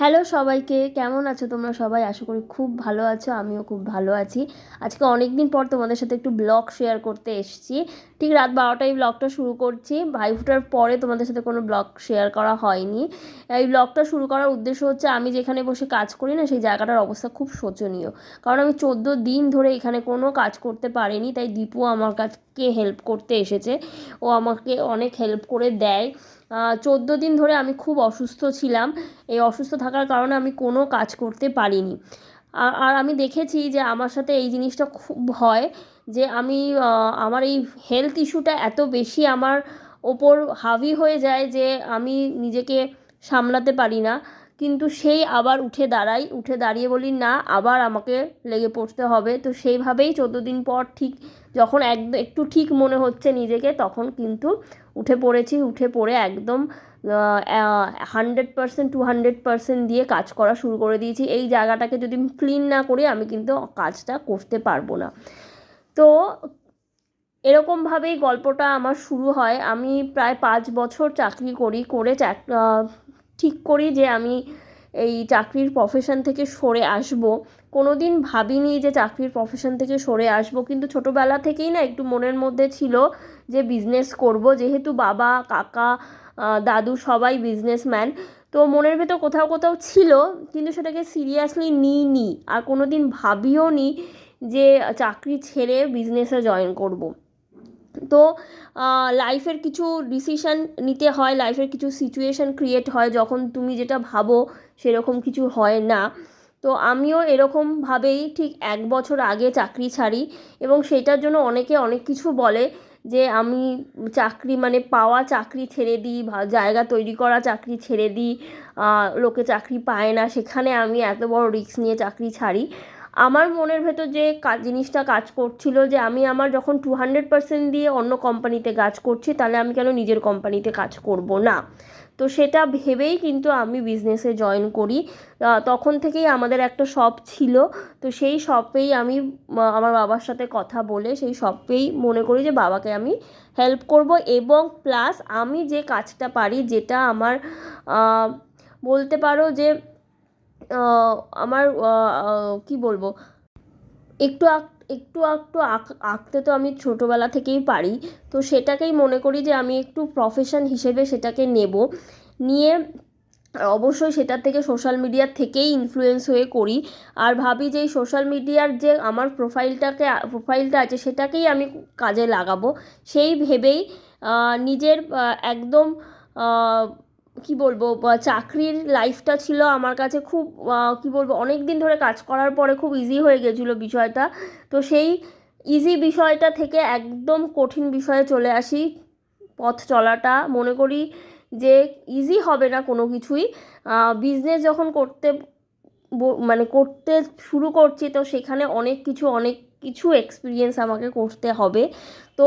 Hello সবাইকে, কেমন আছো তোমরা সবাই? আশা করি খুব ভালো আছো, আমিও খুব ভালো আছি। আজকে অনেক দিন পর তোমাদের সাথে একটু ব্লগ শেয়ার করতে এসেছি। ঠিক রাত বারোটায় ব্লগটা শুরু করছি। ভাই ফোটার পরে তোমাদের সাথে কোনো ব্লগ শেয়ার করা হয়নি। এই ব্লগটা শুরু করার উদ্দেশ্য হচ্ছে আমি যেখানে বসে কাজ করি না, সেই জায়গাটার অবস্থা খুব শোচনীয়। কারণ আমি চোদ্দ দিন ধরে এখানে কোনো কাজ করতে পারিনি, তাই দীপু আমার কাছকে হেল্প করতে এসেছে। ও আমাকে অনেক হেল্প করে দেয়। চোদ্দ দিন ধরে আমি খুব অসুস্থ ছিলাম। এই অসুস্থ থাকার কারণে আমি কোনো কাজ করতে পারিনি। আর আমি দেখেছি যে আমার সাথে এই জিনিসটা খুব হয় যে আমি আমার এই হেলথ ইস্যুটা এত বেশি আমার ওপর হাবি হয়ে যায় যে আমি নিজেকে সামলাতে পারি না। কিন্তু সেই আবার উঠে দাঁড়াই, উঠে দাঁড়িয়ে বলি, না, আবার আমাকে লেগে পড়তে হবে। তো সেইভাবেই চোদ্দ দিন পর ঠিক যখন একদম, একটু ঠিক মনে হচ্ছে নিজেকে, তখন কিন্তু উঠে পড়েছি, উঠে পড়ে একদম hundred percent to hundred percent দিয়ে কাজ করা শুরু করে দিয়েছি। এই জায়গাটাকে যদি ক্লিন না করি, আমি কিন্তু কাজটা করতে পারব না। তো এরকমভাবেই গল্পটা আমার শুরু হয়। আমি প্রায় পাঁচ বছর চাকরি করি, করে ঠিক করি যে আমি এই চাকরির প্রফেশন থেকে সরে আসব। কোনো দিন ভাবিনি যে চাকরির প্রফেশন থেকে সরে আসব। কিন্তু ছোটোবেলা থেকেই না একটু মনের মধ্যে ছিল যে বিজনেস করব। যেহেতু বাবা, কাকা দাদু সবাই বিজনেসম্যান তো মনের ভেতর কোথাও কোথাও ছিল, কিন্তু সেটাকে সিরিয়াসলি নিইনি। আর কোনো দিন ভাবিও নি যে চাকরি ছেড়ে বিজনেসে জয়েন করব। তো লাইফের কিছু ডিসিশান নিতে হয় লাইফের কিছু সিচুয়েশান ক্রিয়েট হয়। যখন তুমি যেটা ভাবো সেরকম কিছু হয় না। তো আমিও এরকমভাবেই ঠিক এক বছর আগে চাকরি ছাড়ি এবং সেটার জন্য অনেকে অনেক কিছু বলে যে আমি চাকরি মানে পাওয়া চাকরি ছেড়ে দিই জায়গা তৈরি করা চাকরি ছেড়ে দিই লোকে চাকরি পায় না। সেখানে আমি এত বড় রিস্ক নিয়ে চাকরি ছাড়ি। আমার মনের ভেতর যে জিনিসটা কাজ করছিল যে আমি আমার যখন টু হান্ড্রেড পার্সেন্ট দিয়ে অন্য কোম্পানিতে কাজ করছি, তাহলে আমি কেন নিজের কোম্পানিতে কাজ করব না? তো সেটা ভেবেই কিন্তু আমি বিজনেসে জয়েন করি। তখন থেকেই আমাদের একটা শপ ছিল। তো সেই শপেই আমি আমার বাবার সাথে কথা বলে সেই শপেই মনে করি যে বাবাকে আমি হেল্প করব এবং প্লাস আমি যে কাজটা পারি, যেটা আমার বলতে পারো যে আমার কী বলব? একটু একটু একটু আঁকতে তো আমি ছোটোবেলা থেকেই পারি। তো সেটাকেই মনে করি যে আমি একটু প্রফেশন হিসেবে সেটাকে নেব। নিয়ে অবশ্যই সেটার থেকে সোশ্যাল মিডিয়ার থেকেই ইনফ্লুয়েন্স হয়ে করি। আর ভাবি যে এই সোশ্যাল মিডিয়ার যে আমার প্রোফাইলটাকে প্রোফাইলটা আছে সেটাকেই আমি কাজে লাগাবো। সেই ভেবেই নিজের একদম কী বলব চাকরির লাইফটা ছিল আমার কাছে খুব কী বলব অনেক দিন ধরে কাজ করার পরে খুব ইজি হয়ে গেছিল বিষয়টা। তো সেই ইজি বিষয়টা থেকে একদম কঠিন বিষয়ে চলে আসি পথ চলাটা। মনে করি যে ইজি হবে না কোনো কিছুই। বিজনেস যখন করতে মানে করতে শুরু করছি, তো সেখানে অনেক কিছু অনেক কিছু এক্সপিরিয়েন্স আমাকে করতে হবে। তো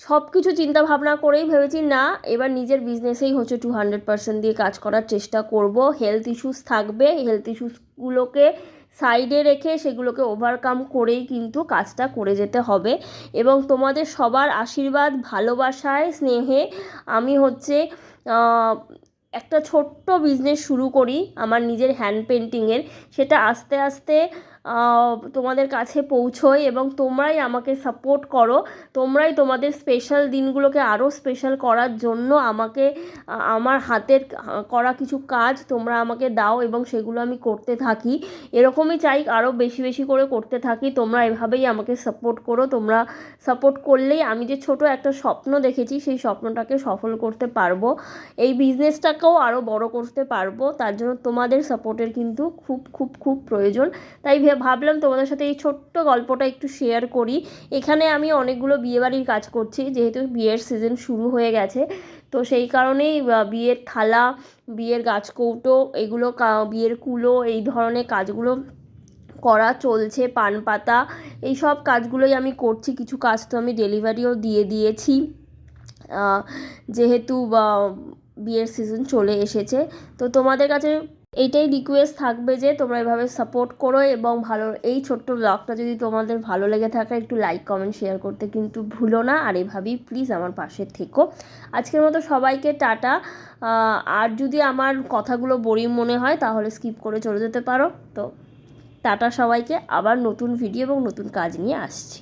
সব কিছু চিন্তা ভাবনা করেই ভেবেছি, না, এবার নিজের বিজনেসেই হচ্ছে টু হান্ড্রেড পার্সেন্ট দিয়ে কাজ করার চেষ্টা করব। হেলথ ইস্যুস থাকবে হেলথ ইস্যুসগুলোকে সাইডে রেখে সেগুলোকে ওভারকাম করেই কিন্তু কাজটা করে যেতে হবে। এবং তোমাদের সবার আশীর্বাদ, ভালোবাসায়, স্নেহে আমি হচ্ছে একটা ছোট্ট বিজনেস শুরু করি আমার নিজের হ্যান্ড পেন্টিংয়ের সেটা আস্তে আস্তে তোমাদের কাছে পৌঁছোয় এবং তোমরাই আমাকে সাপোর্ট করো। তোমরাই তোমাদের স্পেশাল দিনগুলোকে আরও স্পেশাল করার জন্য আমাকে, আমার হাতের করা কিছু কাজ তোমরা আমাকে দাও এবং সেগুলো আমি করতে থাকি। এরকমই চাই আরও বেশি বেশি করে করতে থাকি। তোমরা এভাবেই আমাকে সাপোর্ট করো। তোমরা সাপোর্ট করলেই আমি যে ছোট একটা স্বপ্ন দেখেছি, সেই স্বপ্নটাকে সফল করতে পারব। এই বিজনেসটাকেও আরও বড় করতে পারব। তার জন্য তোমাদের সাপোর্টের কিন্তু খুব খুব খুব প্রয়োজন। তাই ভাবলাম তোমাদের সাথে এই ছোট্ট গল্পটা একটু শেয়ার করি। এখানে আমি অনেকগুলো বিয়েবাড়ির কাজ করছি, যেহেতু বিয়ের সিজন শুরু হয়ে গেছে। তো সেই কারণেই বিয়ের থালা, বিয়ের গাছকৌটো, এগুলো বিয়ের কুলো, এই ধরনের কাজগুলো করা চলছে, পান পাতা, এই সব কাজগুলোই আমি করছি। কিছু কাজ তো আমি ডেলিভারিও দিয়ে দিয়েছি। যেহেতু বিয়ের সিজন চলে এসেছে। তো তোমাদের কাছে এইটাই রিকোয়েস্ট থাকবে যে তোমরা এভাবে সাপোর্ট করো এবং ভালো, এই ছোট্ট ব্লগটা যদি তোমাদের ভালো লেগে থাকে, একটু লাইক কমেন্ট শেয়ার করতে কিন্তু ভুলো না। আর এভাবেই প্লিজ আমার পাশে থেকো। আজকের মতো সবাইকে টাটা। আর যদি আমার কথাগুলো বোরিং মনে হয়, তাহলে স্কিপ করে চলে যেতে পারো। তো টাটা সবাইকে। আবার নতুন ভিডিও এবং নতুন কাজ নিয়ে আসছি।